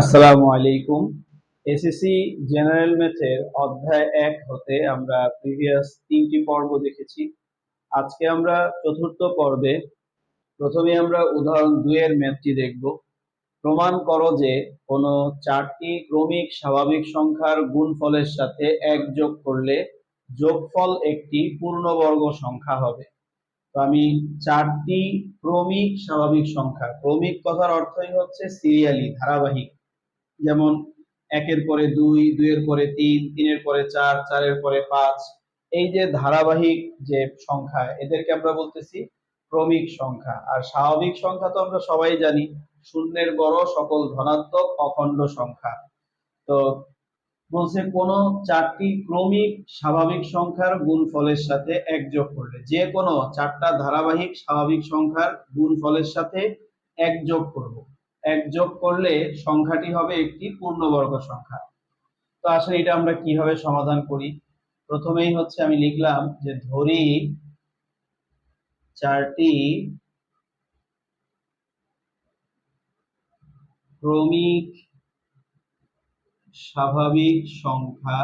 আসসালামু আলাইকুম। SSC general ম্যাথের অধ্যায় এক হতে আমরা প্রিভিয়াস তিনটি পর্ব দেখেছি। আজকে আমরা চতুর্থ পর্বে, প্রথমে আমরা উদাহরণ দুইয়ের ম্যাথটি দেখব। প্রমাণ করো যে কোনো চারটি ক্রমিক স্বাভাবিক সংখ্যার গুণফলের সাথে এক যোগ করলে যোগফল একটি পূর্ণবর্গ সংখ্যা হবে। তো আমি চারটি ক্রমিক স্বাভাবিক সংখ্যা, ক্রমিক কথার অর্থই হচ্ছে সিরিয়ালি, ধারাবাহিক। যেমন একের পরে দুই, দুইয়ের পরে তিন, তিনের পরে চার, চারের পরে পাঁচ। এই যে ধারাবাহিক যে সংখ্যা, এদেরকে আমরা বলতেছি ক্রমিক সংখ্যা। আর স্বাভাবিক সংখ্যা তো আমরা সবাই জানি, শূন্যের বড় সকল ধনাত্মক অখণ্ড সংখ্যা। তো বলছে কোন চারটি ক্রমিক স্বাভাবিক সংখ্যার গুণফলের সাথে এক যোগ করলে, যে কোনো চারটা ধারাবাহিক স্বাভাবিক সংখ্যার গুণফলের সাথে এক যোগ করব। এক যোগ করলে সংখ্যাটি হবে একটি পূর্ণবর্গ সংখ্যা। তো আসলে এটা আমরা কীভাবে সমাধান করি? প্রথমেই হচ্ছে আমি লিখলাম যে ধরি চারটি ক্রমিক স্বাভাবিক সংখ্যা।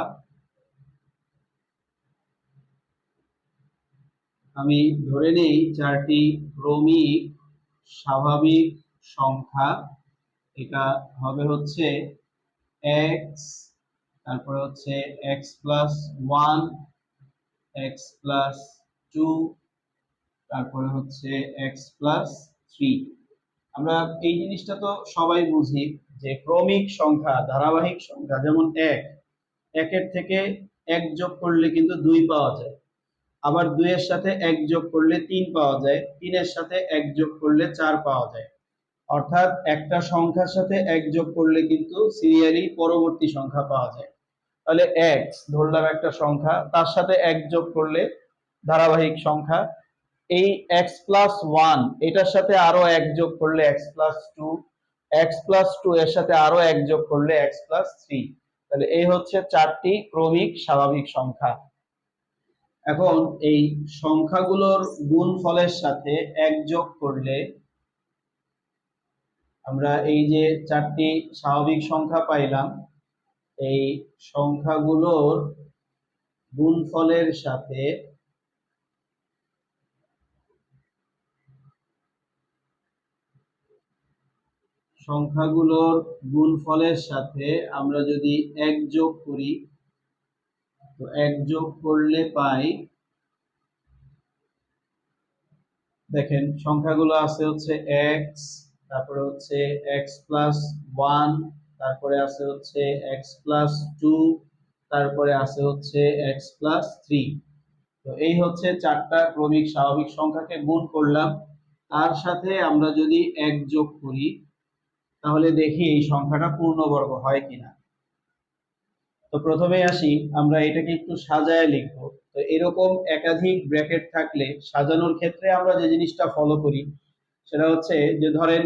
আমি ধরে নেই চারটি ক্রমিক স্বাভাবিক সংখ্যা, এটা হবে হচ্ছে এক্স তারপরে হচ্ছে x plus one x plus two তারপরে হচ্ছে এক্স প্লাস থ্রি আমরা এই জিনিসটা তো সবাই বুঝি যে ক্রমিক সংখ্যা, ধারাবাহিক সংখ্যা, যেমন এক, একের থেকে এক যোগ করলে কিন্তু দুই পাওয়া যায়। আবার দুইয়ের সাথে এক যোগ করলে তিন পাওয়া যায়, তিনের সাথে এক যোগ করলে চার পাওয়া যায়। অর্থাৎ একটা সংখ্যার সাথে এক যোগ করলে কিন্তু সিরিয়ালি পরবর্তী সংখ্যা পাওয়া যায়। তাহলে এক্স ধরলাম একটা সংখ্যা, তার সাথে এক যোগ করলে ধারাবাহিক সংখ্যা, এই এক্স প্লাস ওয়ান এটার সাথে আরও এক যোগ করলে x plus two x plus two এর সাথে আরও এক যোগ করলে এক্স প্লাস থ্রি তাহলে এই হচ্ছে চারটি ক্রমিক স্বাভাবিক সংখ্যা। এখন এই সংখ্যাগুলোর গুণফলের সাথে এক যোগ করলে আমরা এই যে চারটি স্বাভাবিক সংখ্যা পাইলাম, এই সংখ্যাগুলোর গুণফলের সাথে সংখ্যাগুলোর গুণফলের সাথে আমরা যদি এক যোগ করি, তো এক যোগ করলে পাই, দেখেন, সংখ্যাগুলো আছে হচ্ছে এক্স তারপরে হচ্ছে এক্স প্লাস ওয়ান তারপরে আছে হচ্ছে এক্স প্লাস টু তারপরে আছে হচ্ছে এক্স প্লাস থ্রি তো এই হচ্ছে চারটা ক্রমিক স্বাভাবিক সংখ্যাকে গুণ করলাম। তার সাথে আমরা যদি এক যোগ করি, তাহলে দেখি এই সংখ্যাটা পূর্ণবর্গ হয় কিনা। তো প্রথমে আসি, আমরা এটাকে একটু সাজায় লিখব। তো এরকম একাধিক ব্র্যাকেট থাকলে সাজানোর ক্ষেত্রে আমরা যে জিনিসটা ফলো করি সেটা হচ্ছে যে ধরেন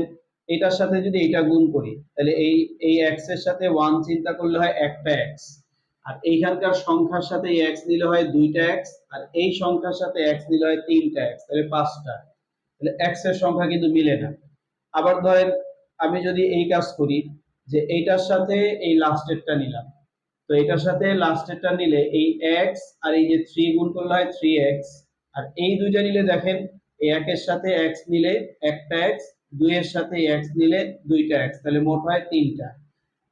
এটার সাথে যদি এটা গুণ করি, তাহলে এই এই এক্সের সাথে ওয়ান চিন্তা করলে হয় একটা এক্স আর এইখানকার সংখ্যার সাথে এই এক্স নিলে হয় দুইটা এক্স আর এই সংখ্যার সাথে এক্স নিলে হয় তিনটা এক্স তাহলে পাঁচটা। তাহলে এক্সের সংখ্যা কিন্তু মিলে না। আবার ধরেন আমি যদি এই কাজ করি যে এইটার সাথে এই লাস্টেরটা নিলাম। তো এটার সাথে লাস্টেরটা নিলে এই এক্স আর এই যে থ্রি গুণ করলে হয় থ্রি এক্স আর এই দুইটা নিলে দেখেন এই একের সাথে এক্স নিলে একটা এক্স দুইয়ের সাথে এক্স নিলে দুইটা এক্স তাহলে মোট হয় তিনটা।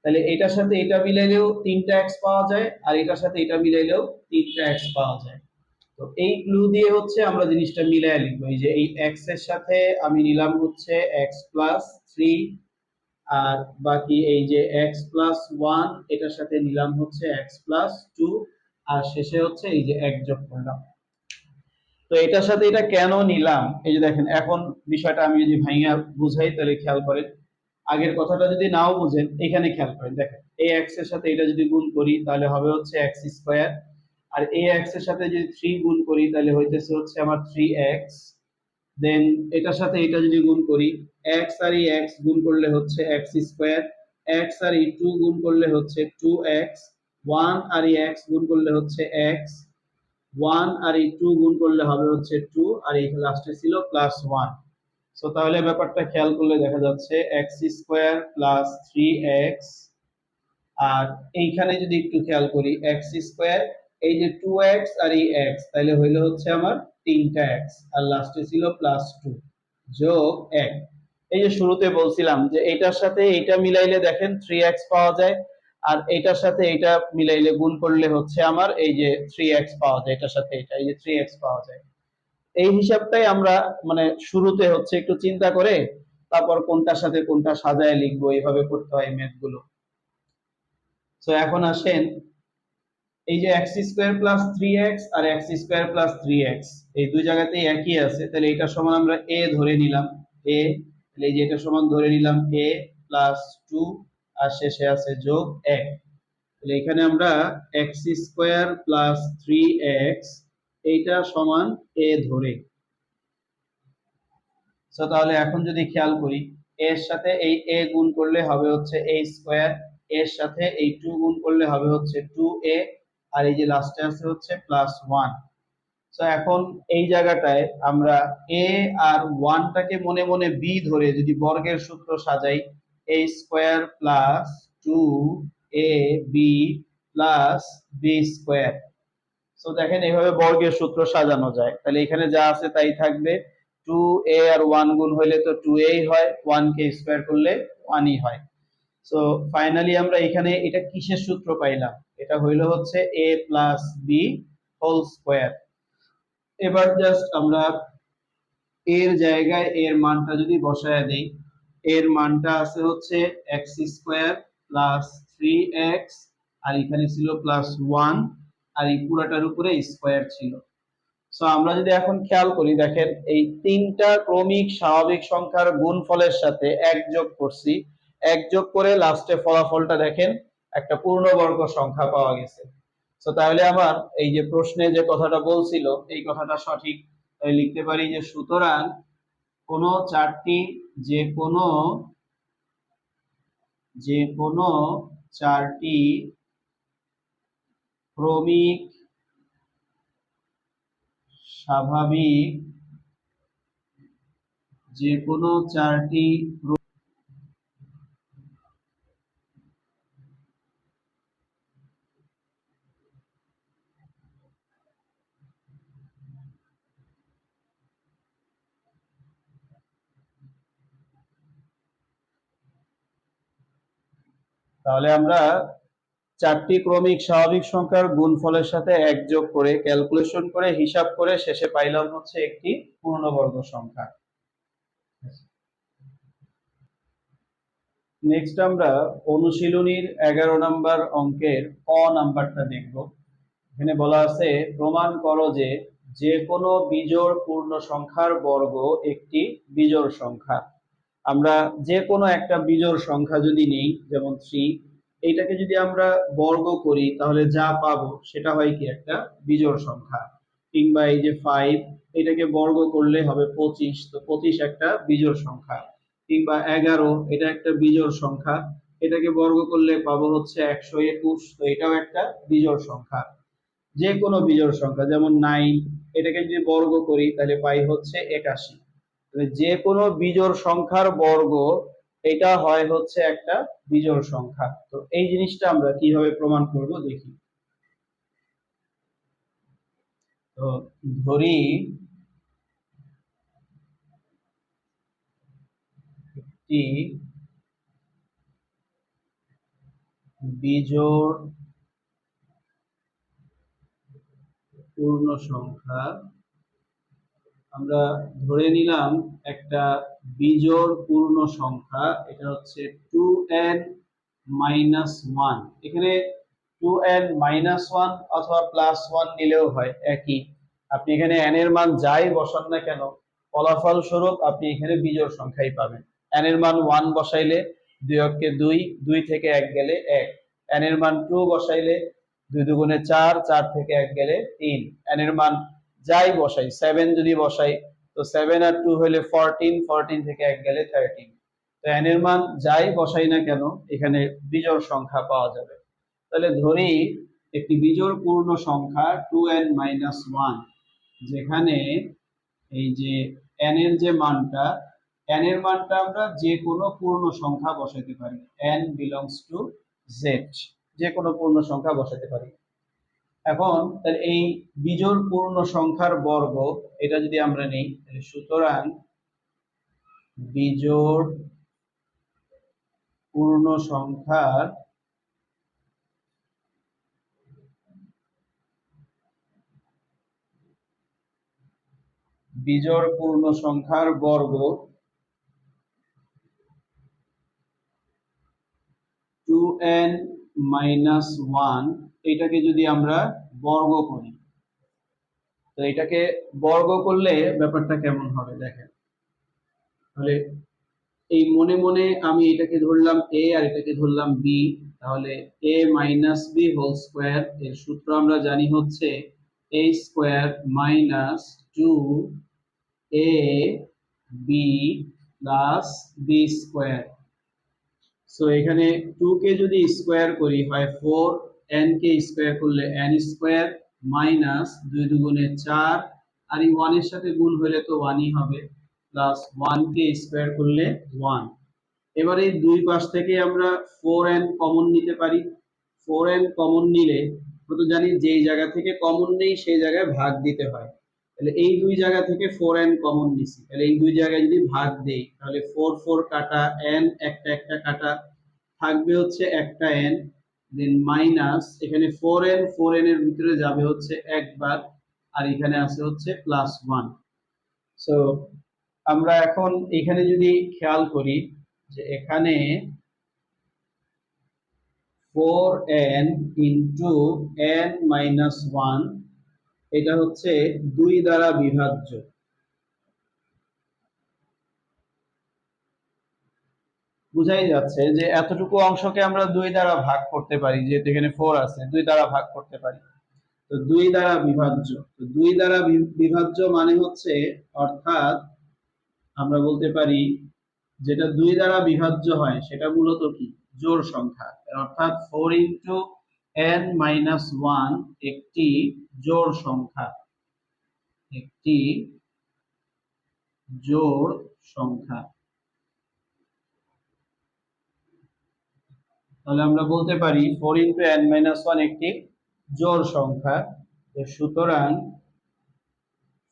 তাহলে এটার সাথে এটা মিলাইলেও তিনটা এক্স পাওয়া যায়, আর এটার সাথে এটা মিলাইলেও তিনটা এক্স পাওয়া যায়। তো এই ক্লু দিয়ে হচ্ছে আমরা জিনিসটা মিলাই লিখব। এই যে এই এক্সের সাথে আমি নিলাম হচ্ছে এক্স প্লাস থ্রি আর বাকি এই যে এক্স প্লাস ওয়ান এটার সাথে নিলাম হচ্ছে এক্স প্লাস টু আর শেষে হচ্ছে এই যে এক যোগ করলাম। তো এটার সাথে এটা কেন নিলাম? এই যে দেখেন, এখন বিষয়টা আমি যদি ভাইয়া বুঝাই, তাহলে খেয়াল করেন। আগের কথাটা যদি নাও বুঝেন, এখানে খেয়াল করেন। দেখেন, এই এক্সের সাথে এটা যদি গুণ করি, তাহলে হবে হচ্ছে এক্স স্কোয়ার আর এই এক্সের সাথে যদি থ্রি গুণ করি, তাহলে হইতেছে হচ্ছে আমার থ্রি এক্স দেন এটার সাথে এটা যদি গুণ করি এক্স আর এই এক্স গুণ করলে হচ্ছে এক্স স্কোয়ার এক্স আর এই টু গুণ করলে হচ্ছে টু এক্স ওয়ান আর এই এক্স গুণ করলে হচ্ছে এক্স ওয়ান আর এই টু গুণ করলে হবে হচ্ছে টু, আর এই লাস্টে ছিল প্লাস ওয়ান সো তাহলে ব্যাপারটা খেয়াল করলে দেখা যাচ্ছে x square plus three x আর এইখানে যদি একটু খেয়াল করি এক্স স্কোয়ার এই যে টু এক্স আর এই এক্স তাহলে হইল হচ্ছে আমার তিনটা এক্স আর লাস্টে ছিল প্লাস টু যোগ এক। এই যে শুরুতে বলছিলাম যে এইটার সাথে এইটা মিলাইলে দেখেন থ্রি এক্স পাওয়া যায় আর এইটার সাথে এইটা মিলাইলে গুণ করলে হচ্ছে আমার এই যে থ্রি এক্স পাওয়া যায়, এটার সাথে এটা, এই যে থ্রি এক্স পাওয়া যায়। এই হিসাবটাই আমরা মানে শুরুতে হচ্ছে একটু চিন্তা করে তারপর কোনটার সাথে কোনটা সাজায় লিখব, এইভাবে করতে হয় ম্যাথগুলো। তো এখন আসেন, এই যে x square plus three x আর x square plus three x এই দুই জায়গাতেই একই আছে, তাহলে এটা সমান আমরা এ ধরে নিলাম এ তাহলে এই যে এটা সমান ধরে নিলাম এ প্লাস টু আর শেষে আছে যোগ এক। তাহলে এখানে আমরা x square plus three x, এইটা সমান এ ধরে। তাহলে এখন যদি খেয়াল করি এর সাথে এই এ গুণ করলে হবে হচ্ছে এ স্কোয়ার এর সাথে এই টু গুণ করলে হবে হচ্ছে টু এ আর এই যে লাস্টে আছে হচ্ছে প্লাস ওয়ান তো এখন এই জায়গাটায় আমরা এ আর ওয়ানটাকে মনে মনে বি ধরে যদি বর্গের সূত্র সাজাই a square plus two a b plus b square তো দেখেন এইভাবে বর্গের সূত্র সাজানো যায়। তাহলে এখানে যা আছে তাই থাকবে। টু এ আর ওয়ান গুণ হইলে তো টু এই হয়। ওয়ান কে স্কোয়ার করলে ওয়ানই হয়। সো ফাইনালি আমরা এখানে এটা কিসের সূত্র পাইলাম? এটা হইল হচ্ছে a plus b whole square এবার জাস্ট আমরা এর জায়গায় এর মানটা যদি বসায় দেই এর মানটা আছে হচ্ছে x square plus three x আর এখানে ছিল প্লাস ওয়ান আর এই পুরাটার উপরে স্কোয়ার ছিল। সো আমরা যদি এখন খেয়াল করি, দেখেন, এই তিনটা ক্রমিক স্বাভাবিক সংখ্যার গুণফলের সাথে এক যোগ করছি। এক যোগ করে লাস্টে ফলাফলটা দেখেন, একটা পূর্ণবর্গ সংখ্যা পাওয়া গেছে। তো তাহলে আমার এই যে প্রশ্নে যে কথাটা বলছিল, এই কথাটা সঠিক। লিখতে পারি যে সুতরাং কোনো চারটি যে কোনো যে কোনো চারটি ক্রমিক স্বাভাবিক যে কোনো চারটি তাহলে আমরা চারটি ক্রমিক স্বাভাবিক সংখ্যার গুণফলের সাথে এক যোগ করে ক্যালকুলেশন করে হিসাব করে শেষে পাইলাম হচ্ছে একটি পূর্ণবর্গ সংখ্যা। নেক্সট আমরা অনুশীলনীর এগারো নাম্বার অঙ্কের ক নাম্বারটা দেখব। এখানে বলা আছে, প্রমাণ করো যে যে কোনো বিজোড় পূর্ণ সংখ্যার বর্গ একটি বিজোড় সংখ্যা। আমরা যে কোনো একটা বিজোড় সংখ্যা যদি নেই, যেমন থ্রি এইটাকে যদি আমরা বর্গ করি, তাহলে যা পাবো সেটা হয় কি একটা বিজোড় সংখ্যা। কিংবা এই যে ফাইভ এটাকে বর্গ করলে হবে পঁচিশ, তো পঁচিশ একটা বিজোড় সংখ্যা। কিংবা এগারো, এটা একটা বিজোড় সংখ্যা। এটাকে বর্গ করলে পাবো হচ্ছে একশো একুশ, তো এটাও একটা বিজোড় সংখ্যা। যে কোনো বিজোড় সংখ্যা, যেমন নাইন এটাকে যদি বর্গ করি, তাহলে পাই হচ্ছে একাশি। যে কোনো বিজোড় সংখ্যার বর্গ, এটা হয় হচ্ছে একটা বিজোড় সংখ্যা। তো এই জিনিসটা আমরা কীভাবে প্রমাণ করব দেখি। তো ধরি, একটি বিজোড় পূর্ণ সংখ্যা আমরা ধরে নিলাম একটা বিজোড় পূর্ণ সংখ্যা, এটা হচ্ছে টু এন মাইনাস ওয়ান এখানে টু এন মাইনাস ওয়ান অথবা প্লাস ওয়ান নিলেও হয়, একই। আপনি এখানে এন এর মান যাই বসান না কেন, ফলাফল স্বরূপ আপনি এখানে বিজোড় সংখ্যাই পাবেন। এন এর মান ওয়ান বসাইলে দুই অক্ষে দুই দুই থেকে এক গেলে এক। এন এর মান টু বসাইলে দুই দুগুণে চার চার থেকে এক গেলে তিন। এন এর মান যাই বসাই সেভেন যদি বসাই, তো সেভেন আর টু হলে ফোরটিন ফোরটিন থেকে এক গেলে থার্টিন তো এন এর মান যাই বসাই না কেন, এখানে বিজোড় সংখ্যা পাওয়া যাবে। তাহলে ধরি একটি বিজোড় পূর্ণ সংখ্যা টু এন মাইনাস ওয়ান যেখানে এই যে এন এর যে মানটা, n এর মানটা আমরা যে কোনো পূর্ণ সংখ্যা বসাতে পারি। n বিলংস টু z যে কোনো পূর্ণ সংখ্যা বসাতে পারি। এখন তাহলে এই বিজোড় পূর্ণ সংখ্যার বর্গ, এটা যদি আমরা নেই, তাহলে সুতরাং বিজোড় পূর্ণ সংখ্যার বিজোড় পূর্ণ সংখ্যার বর্গ টু এন মাইনাস ওয়ান এটাকে যদি আমরা বর্গ করি, তো এটাকে বর্গ করলে ব্যাপারটা কেমন হবে দেখেন। তাহলে এই মনে মনে আমি এটাকে ধরলাম এ আর এটাকে ধরলাম বি তাহলে a minus b whole square এর সূত্র আমরা জানি হচ্ছে a square minus two a b plus b square so এখানে টু কে যদি স্কোয়ার করি হয় ফোর এন কে স্কোয়ার করলে এন স্কোয়ার মাইনাস দুই দুগুণে চার, আর এই ওয়ানের সাথে গুণ হলে তো ওয়ানই হবে প্লাস ওয়ান কে স্কোয়ার করলে ওয়ান এবার এই দুই পাশ থেকে আমরা ফোর এন কমন নিতে পারি। ফোর এন কমন নিলে তো জানি যেই জায়গা থেকে কমন নেই, সেই জায়গায় ভাগ দিতে হয়। তাহলে এই দুই জায়গা থেকে ফোর এন কমন নিছি। তাহলে এই দুই জায়গায় যদি ভাগ দেই, তাহলে ফোর ফোর কাটা এন একটা একটা কাটা থাকবে হচ্ছে একটা এন দেন মাইনাস এখানে ফোর এন ফোর এন এর ভিতরে যাবে হচ্ছে একবার আর এখানে আছে হচ্ছে প্লাস ওয়ান সো আমরা এখন এখানে যদি খেয়াল করি যে এখানে four n into n minus one এটা হচ্ছে দুই দ্বারা বিভাজ্য। বুঝাই যাচ্ছে যে এতটুকু অংশকে আমরা দুই দ্বারা ভাগ করতে পারি, যেহেতু এখানে ফোর আছে, দুই দ্বারা ভাগ করতে পারি। তো দুই দ্বারা বিভাজ্য। তো দুই দ্বারা বিভাজ্য মানে হচ্ছে, অর্থাৎ আমরা বলতে পারি, যেটা দুই দ্বারা বিভাজ্য হয়, সেটা মূলত কি? জোর সংখ্যা। অর্থাৎ four into n minus one একটি জোর সংখ্যা। একটি জোর সংখ্যা। তাহলে আমরা বলতে পারি four into n minus one একটি জোড় সংখ্যা। সুতরাং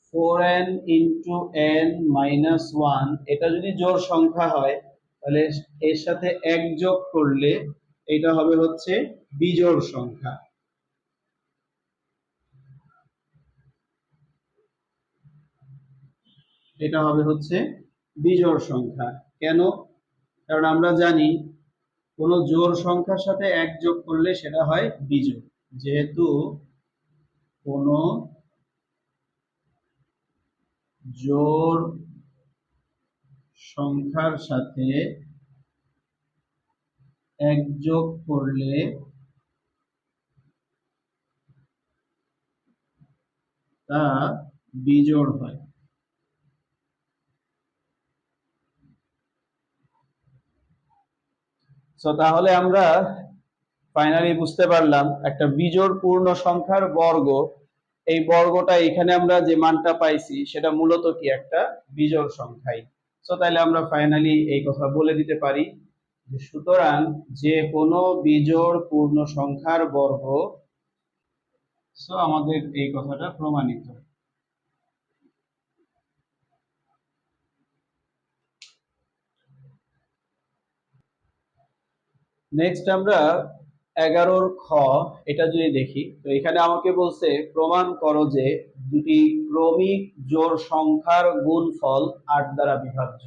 four n into n minus one, এটা যদি জোড় সংখ্যা হয়, তাহলে এর সাথে এক যোগ করলে এটা হবে হচ্ছে বিজোড় সংখ্যা। এটা হবে হচ্ছে বিজোড় সংখ্যা। কেন? কারণ আমরা জানি কোনো জোড় সংখ্যার সাথে এক যোগ করলে সেটা হয় বিজোড়। যেহেতু কোনো জোড় সংখ্যার সাথে এক যোগ করলে তা বিজোড় হয়। সো তাহলে আমরা ফাইনালি বুঝতে পারলাম একটা বিজোড় পূর্ণ সংখ্যার বর্গ। এই বর্গটা এখানে আমরা যে মানটা পাইছি, সেটা মূলত কি একটা বিজোড় সংখ্যাই। সো তাহলে আমরা ফাইনালি এই কথা বলে দিতে পারি যে সুতরাং যে কোনো বিজোড় পূর্ণ সংখ্যার বর্গ সো আমাদের এই কথাটা প্রমাণিত। নেক্সট আমরা এগারোর খ, এটা যদি দেখি, তো এখানে আমাকে বলছে, প্রমাণ করো যে দুটি ক্রমিক জোর সংখ্যার গুণফল আট দ্বারা বিভাজ্য।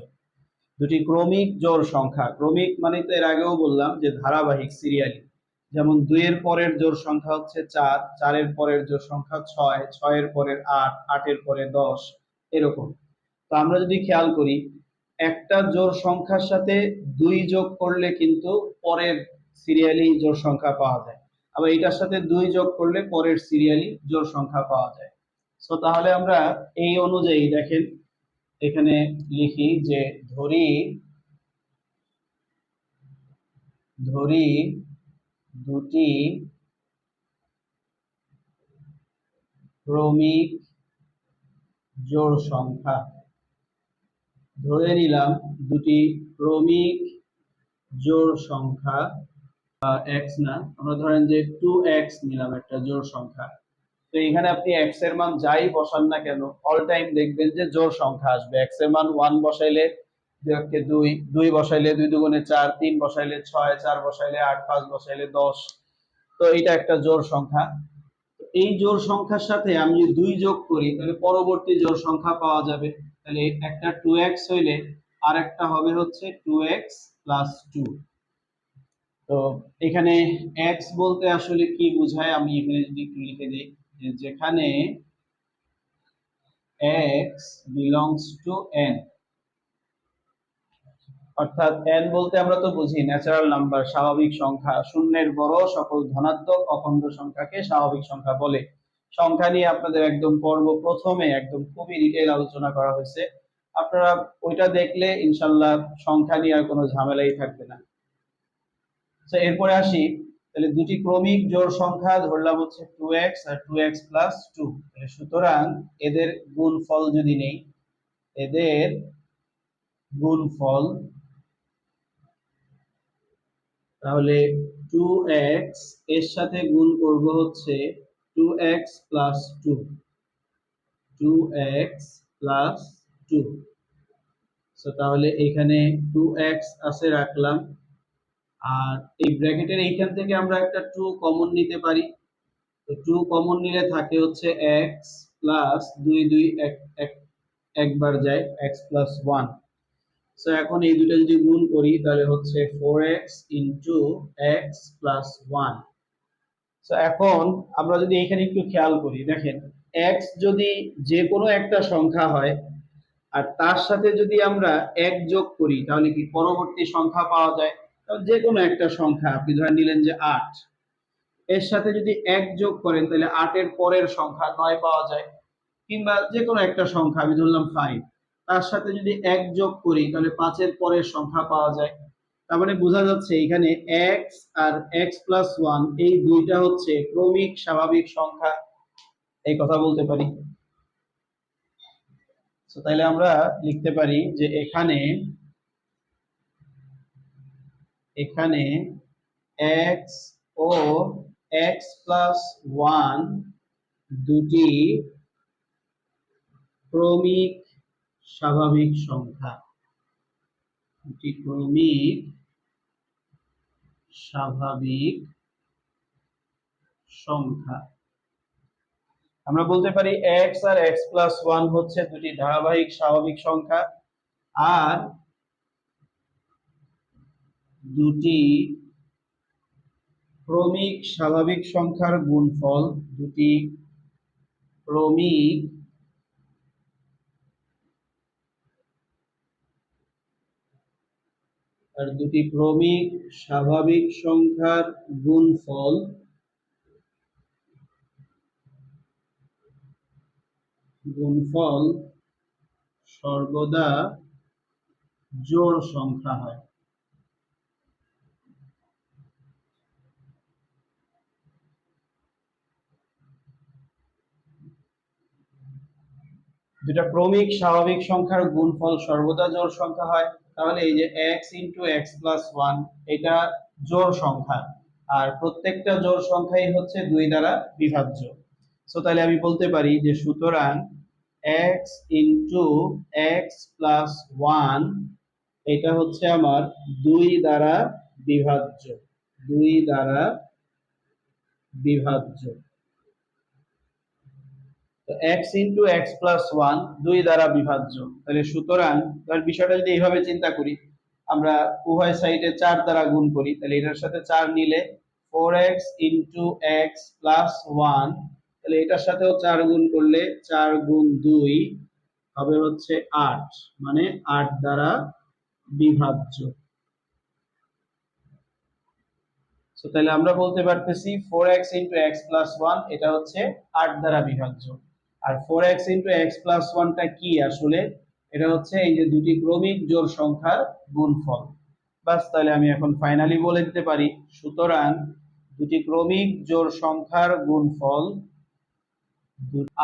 দুটি ক্রমিক জোর সংখ্যা, ক্রমিক মানে তো এর আগেও বললাম যে ধারাবাহিক সিরিয়ালি। যেমন দুইয়ের পরের জোর সংখ্যা হচ্ছে চার, চারের পরের জোর সংখ্যা ছয়, ছয়ের পরের আট, আটের পরে দশ, এরকম। তো আমরা যদি খেয়াল করি একটা জোর সংখ্যার সাথে দুই যোগ করলে কিন্তু পরের সিরিয়ালি জোর সংখ্যা পাওয়া যায়। আবার এটার সাথে দুই যোগ করলে পরের সিরিয়ালি জোর সংখ্যা পাওয়া যায়। সো তাহলে আমরা এই অনুযায়ী দেখেন, এখানে লিখি যে ধরি ধরি দুটি ক্রমিক জোড় সংখ্যা। ধরে নিলাম দুটি ক্রমিক জোড় সংখ্যা এক্স না। আমরা ধরেন যে টু এক্স নিলাম একটা জোড় সংখ্যা। তো এখানে আপনি এক্সের মান যাই বসান না কেন অল টাইম দেখবেন যে জোড় সংখ্যা আসবে। এক্সের মান ওয়ান বসাইলে দুই দুই দুই বসাইলে দুই দুগুণে চার, তিন বসাইলে ছয়, চার বসাইলে আট, পাঁচ বসাইলে দশ। তো এটা একটা জোড় সংখ্যা। এই জোড় সংখ্যার সাথে আমি যদি দুই যোগ করি, তাহলে পরবর্তী জোড় সংখ্যা পাওয়া যাবে। তাহলে একটা টু এক্স হইলে আর একটা হবে হচ্ছে টু এক্স প্লাস টু তো এখানে এক্স বলতে আসলে কি বোঝায়? আমি এখানে যদি একটু লিখে দিই যেখানে এক্স বিলংস টু এন অর্থাৎ এন বলতে আমরা তো বুঝি ন্যাচারাল নাম্বার স্বাভাবিক সংখ্যা, শূন্যের বড়, সকল ধনাত্মক, অখণ্ড সংখ্যাকে স্বাভাবিক সংখ্যা বলে। সংখ্যা নিয়ে আপনাদের একদম পর্ব প্রথমে একদম খুবই ডিটেল আলোচনা করা হয়েছে। আপনারা ওইটা দেখলে ইনশাল্লাহ সংখ্যা নিয়ে আর কোনো ঝামেলাই থাকবে না। আচ্ছা এরপরে আসি। তাহলে দুটি ক্রমিক জোড় সংখ্যা ধরলাম হচ্ছে টু এক্স আর টু এক্স প্লাস টু সুতরাং এদের গুণফল যদি নেই, এদের গুণফল তাহলে টু এক্সের সাথে গুণ করব হচ্ছে two x plus two two x plus two তাহলে এখানে টু এক্স আছে রাখলাম। আর এই ব্র্যাকেটের এইখান থেকে আমরা একটা টু কমন নিতে পারি। তো টু কমন নিলে থাকে হচ্ছে এক্স প্লাস দুই দুই এক এক, একবার যায় এক্স প্লাস ওয়ান সো এখন এই দুটো যদি গুণ করি, তাহলে হচ্ছে four x into x plus one so এখন আমরা যদি এখানে একটু খেয়াল করি, দেখেন এক্স যদি যে কোনো একটা সংখ্যা হয়, আর তার সাথে যদি আমরা এক যোগ করি, তাহলে কি পরবর্তী সংখ্যা পাওয়া যায়? যে কোনো একটা সংখ্যা, আপনি ধরে নিলেন যে আট। এর সাথে যদি এক যোগ করেন, তাহলে আটের পরের সংখ্যা নয় পাওয়া যায়। কিংবা যে কোনো একটা সংখ্যা, আমি ধরলাম ফাইভ তার সাথে যদি এক যোগ করি, তাহলে পাঁচের পরের সংখ্যা পাওয়া যায়। তার মানে বোঝা যাচ্ছে এখানে এক্স আর এক্স প্লাস ওয়ান এই দুইটা হচ্ছে ক্রমিক স্বাভাবিক সংখ্যা। এই কথা বলতে পারি। তাহলে আমরা লিখতে পারি যে এখানে এখানে x ও x প্লাস ওয়ান দুটি ক্রমিক স্বাভাবিক সংখ্যা। দুটি ক্রমিক স্বাভাবিক সংখ্যা। আমরা বলতে পারি x আর x প্লাস ওয়ান হচ্ছে দুটি ধারাবাহিক স্বাভাবিক সংখ্যা, আর দুটি ক্রমিক স্বাভাবিক সংখ্যার গুণফল, দুটি ক্রমিক আর দুটি ক্রমিক স্বাভাবিক সংখ্যার গুণফল। গুণফল সর্বদা জোড় সংখ্যা হয়। দুটা ক্রমিক স্বাভাবিক সংখ্যার গুণফল সর্বদা জোড় সংখ্যা হয়। তাহলে এই যে x into x plus one এটা জোড় সংখ্যা। আর প্রত্যেকটা জোড় সংখ্যাই হচ্ছে দুই দ্বারা বিভাজ্য। সো তাহলে আমি বলতে পারি যে সুতরাং x into x plus one এটা হচ্ছে আমার দুই দ্বারা বিভাজ্য। দুই দ্বারা বিভাজ্য। তো x into x plus one দুই দ্বারা বিভাজ্য। তাহলে সুতরাং, তাহলে বিষয়টা যদি এইভাবে চিন্তা করি, আমরা উভয় সাইডে চার দ্বারা গুণ করি, তাহলে এটার সাথে চার নিলে four x into x plus one তাহলে এটার সাথেও চার গুণ করলে চার গুণ দুই হবে হচ্ছে আট মানে আট দ্বারা বিভাজ্য। তাহলে আমরা বলতে পারতেছি four x into x plus one এটা হচ্ছে আট দ্বারা বিভাজ্য। আর four x into x plus ওয়ানটা কি আসলে? এটা হচ্ছে এই যে দুটি ক্রমিক জোর সংখ্যার গুণফল। বাস তাহলে আমি এখন ফাইনালি বলে দিতে পারি। সুতরাং দুটি ক্রমিক জোর সংখ্যার গুণফল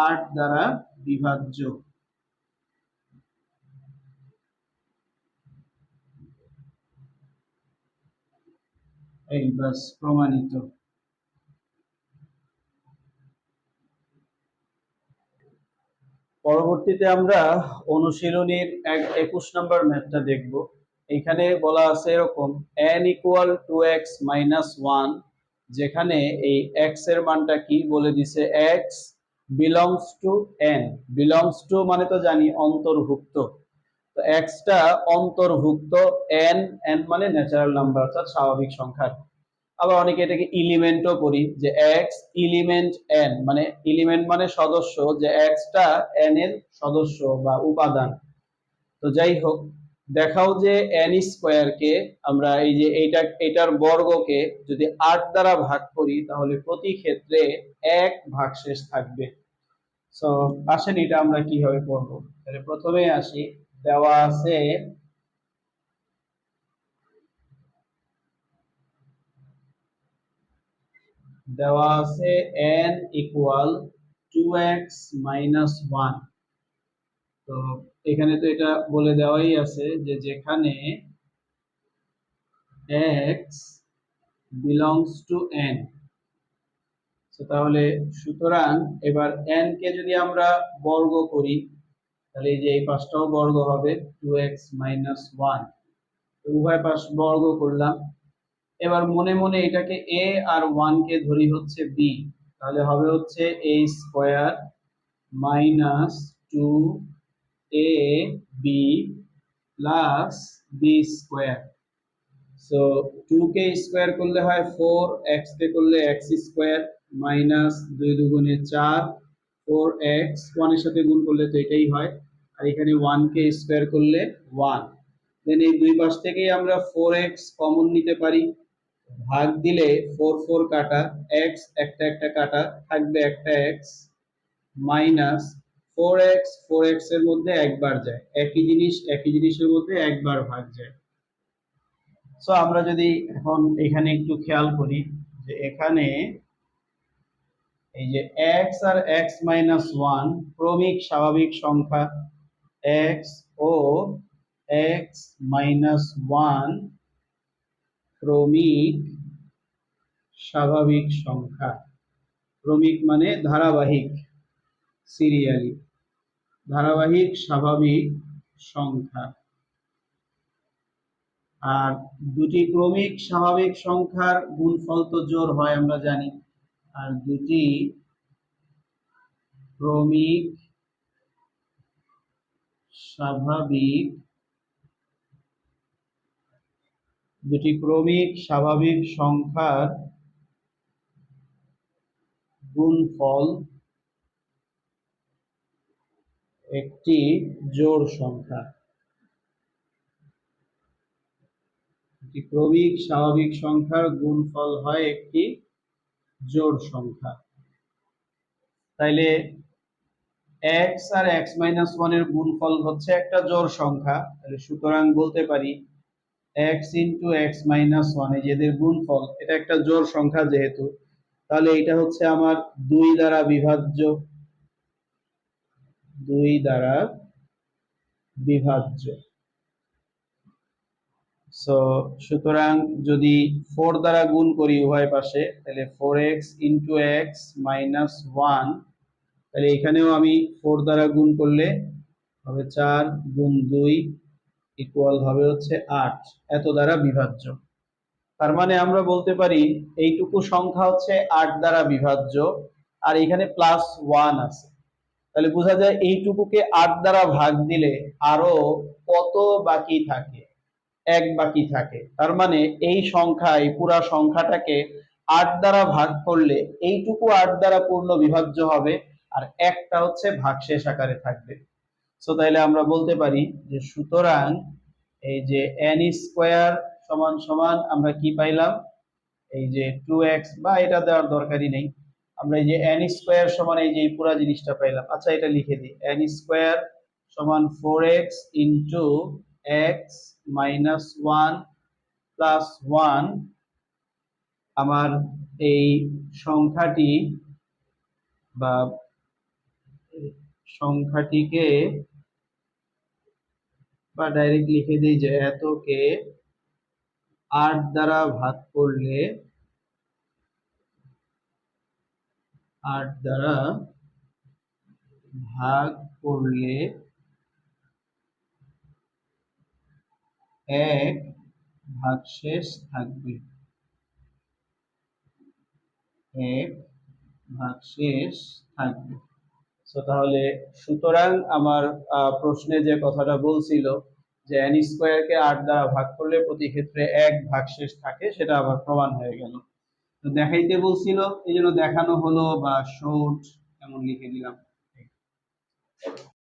আট দ্বারা বিভাজ্য। এই বাস প্রমাণিত। পরবর্তীতে আমরা অনুশীলনীর এক একুশ নম্বর ম্যাথটা দেখব। এখানে বলা আছে এরকম N equal to X minus one যেখানে এই এক্সের মানটা কি বলে দিছে? X belongs to N belongs to মানে তো জানি অন্তর্ভুক্ত। তো x টা অন্তর্ভুক্ত এন এন মানে ন্যাচারাল নাম্বার অর্থাৎ স্বাভাবিক সংখ্যা আবার অনেকে এটাকে ইলিমেন্টও করি, যে এক্স ইলিমেন্ট এন মানে ইলিমেন্ট মানে সদস্য, যে এক্সটা এন এর সদস্য বা উপাদান। তো যাই হোক, দেখাও যে n স্কয়ার কে আমরা এই যে এইটা, এটার বর্গকে যদি আট দ্বারা ভাগ করি, তাহলে প্রতি ক্ষেত্রে এক ভাগশেষ থাকবে। সো আসেন এটা আমরা কীভাবে করব? প্রথমে আসি, দেওয়া আছে দেওয়া আছে n equal to x minus one তো এখানে তো এটা বলে দেওয়াই আছে যে যেখানে x বিলংস টু তো তাহলে সুতরাং এবার n কে যদি আমরা বর্গ করি, তাহলে এই যে এই পাশটাও বর্গ হবে 2x 1 তো উভয় পাশ বর্গ করলাম। এবার মনে মনে এটাকে a আর 1 কে ধরি হচ্ছে b, তাহলে হবে হচ্ছে a square minus two a b plus b square so two K square করলে হয় ফোর এক্স কে করলে এক্স স্কোয়ার মাইনাস দুই দুগুণে চার ফোর এক্স ওয়ানের সাথে গুণ করলে তো এটাই হয়। আর এখানে ওয়ান কে স্কোয়ার করলে ওয়ান দেন এই দুই পাশ থেকেই আমরা ফোর এক্স কমন নিতে পারি। ভাগ দিলে ফোর ফোর কাটা এক্স একটা একটা কাটা, থাকবে একটা x minus four x four এক্সের মধ্যে একবার যায়। একই জিনিস, একই জিনিসের মধ্যে একবার ভাগ যায়। সো আমরা যদি এখন এখানে একটু খেয়াল করি যে এখানে এই যে এক্স আর এক্স মাইনাস ওয়ান ক্রমিক স্বাভাবিক সংখ্যা এক্স ও এক্স মাইনাস ওয়ান ক্রমিক স্বাভাবিক সংখ্যা। ক্রমিক মানে ধারাবাহিক সিরিয়ালি ধারাবাহিক স্বাভাবিক সংখ্যা। আর দুটি ক্রমিক স্বাভাবিক সংখ্যার গুণফল তো জোর হয়, আমরা জানি। আর দুটি ক্রমিক স্বাভাবিক দুটি ক্রমিক স্বাভাবিক সংখ্যার গুণফল একটি জোড় সংখ্যা। একটি ক্রমিক স্বাভাবিক সংখ্যার গুণফল হয় একটি জোড় সংখ্যা। তাইলে এক্স আর এক্স মাইনাস ওয়ানের গুণফল হচ্ছে একটা জোড় সংখ্যা। সুতরাং বলতে পারি x into x minus one এই যেদের গুণফল, এটা একটা জোড় সংখ্যা যেহেতু, তাহলে এটা হচ্ছে আমার দুই দ্বারা বিভাজ্য, দুই দ্বারা বিভাজ্য। সো সুতরাং যদি ফোর দ্বারা গুণ করি উভয় পাশে, তাহলে four x into x minus one তাহলে এখানেও আমি ফোর দ্বারা গুণ করলে হবে চার গুণ দুই ইকুয়াল হবে হচ্ছে আট, এত দ্বারা বিভাজ্য। তার মানে আমরা বলতে পারি এইটুকু সংখ্যা হচ্ছে আট দ্বারা বিভাজ্য, আর এখানে প্লাস ওয়ান আছে। তাহলে বোঝা যায় এইটুকুকে আট দ্বারা ভাগ দিলে আরও কত বাকি থাকে? এক বাকি থাকে। তার মানে এই সংখ্যা এই পুরা সংখ্যাটাকে আট দ্বারা ভাগ করলে এইটুকু আট দ্বারা পূর্ণ বিভাজ্য হবে, আর একটা হচ্ছে ভাগশেষ আকারে থাকবে। সো তাইলে আমরা বলতে পারি যে সুতরাং এই যে এন স্কোয়ার সমান সমান আমরা কি পাইলাম? এই যে টু এক্স বা এটা দেওয়ার দরকারই নেই। আমরা এই যে এন স্কোয়ার সমান এই যে পুরা জিনিসটা পাইলাম। আচ্ছা এটা লিখে দিই। এন স্কোয়ার সমান four x into x minus one plus one আমার এই সংখ্যাটি বা সংখ্যাটিকে বা ডাইরেক্ট লিখে দিই যে এতকে আট দ্বারা ভাগ করলে আট দ্বারা ভাগ করলে এক ভাগশেষ থাকবে এক ভাগশেষ থাকবে তাহলে সুতরাং আমার প্রশ্নে যে কথাটা বলছিল যে এন স্কোয়ারকে আট দ্বারা ভাগ করলে প্রতি ক্ষেত্রে এক ভাগ শেষ থাকে, সেটা আবার প্রমাণ হয়ে গেল। তো দেখাইতে বলছিল, এই জন্য দেখানো হলো বা শোট এমন লিখে দিলাম।